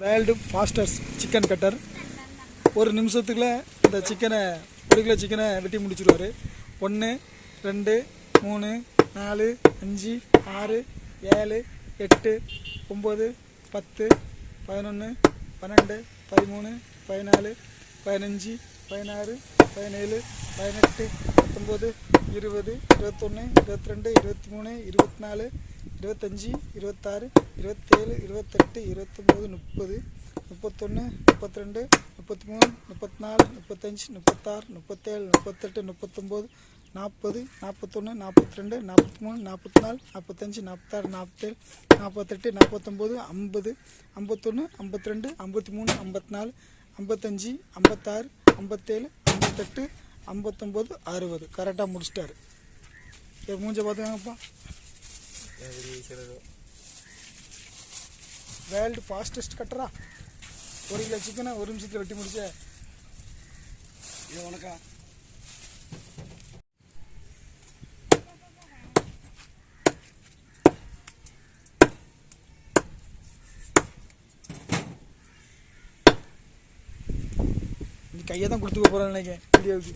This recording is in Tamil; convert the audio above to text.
வேர்ல்டு ஃபாஸ்டஸ்ட் சிக்கன் கட்டர் ஒரு நிமிஷத்துக்குள்ள இந்த சிக்கனை ஒரு கிலோ சிக்கனை வெட்டி முடிச்சிருவாரு. ஒன்று ரெண்டு மூணு நாலு அஞ்சு ஆறு ஏழு எட்டு ஒம்பது பத்து பதினொன்று பன்னெண்டு பதிமூணு பதினாலு பதினஞ்சு பதினாறு பதினேழு பதினெட்டு பத்தொம்போது இருபது இருபத்தொன்று இருபத்தி ரெண்டு இருபத்தி மூணு இருபத்தி நாலு இருபத்தஞ்சி இருபத்தாறு இருபத்தேழு இருபத்தெட்டு இருபத்தொம்போது முப்பது முப்பத்தொன்று முப்பத்தி ரெண்டு முப்பத்தி மூணு முப்பத்தி நாலு முப்பத்தஞ்சு முப்பத்தாறு முப்பத்தேழு முப்பத்தெட்டு முப்பத்தொம்போது நாற்பது நாற்பத்தொன்று நாற்பத்தி ரெண்டு நாற்பத்தி மூணு நாற்பத்தி நாலு நாற்பத்தஞ்சு நாற்பத்தாறு நாற்பத்தேழு நாற்பத்தெட்டு நாற்பத்தொம்போது ஐம்பது ஐம்பத்தொன்று ஐம்பத்தி ரெண்டு ஐம்பத்தி மூணு ஐம்பத்தி நாலு ஐம்பத்தஞ்சு ஐம்பத்தாறு ஐம்பத்தேழு ஐம்பத்தெட்டு ஐம்பத்தொம்போது அறுபது. கரெக்டாக முடிச்சிட்டாரு. என் மூஞ்ச பார்த்துக்காங்கப்பா. வேர்ல்டு ஃபாஸ்டஸ்ட் கட்டுறா. ஒரு கிலோ சிக்கனை ஒரு நிமிஷத்தில் வெட்டி முடிச்ச. இது உனக்கா கையை தான் கொடுத்துக்க போகிறேன் நினைக்கிறேன். வீடியோவுக்கு.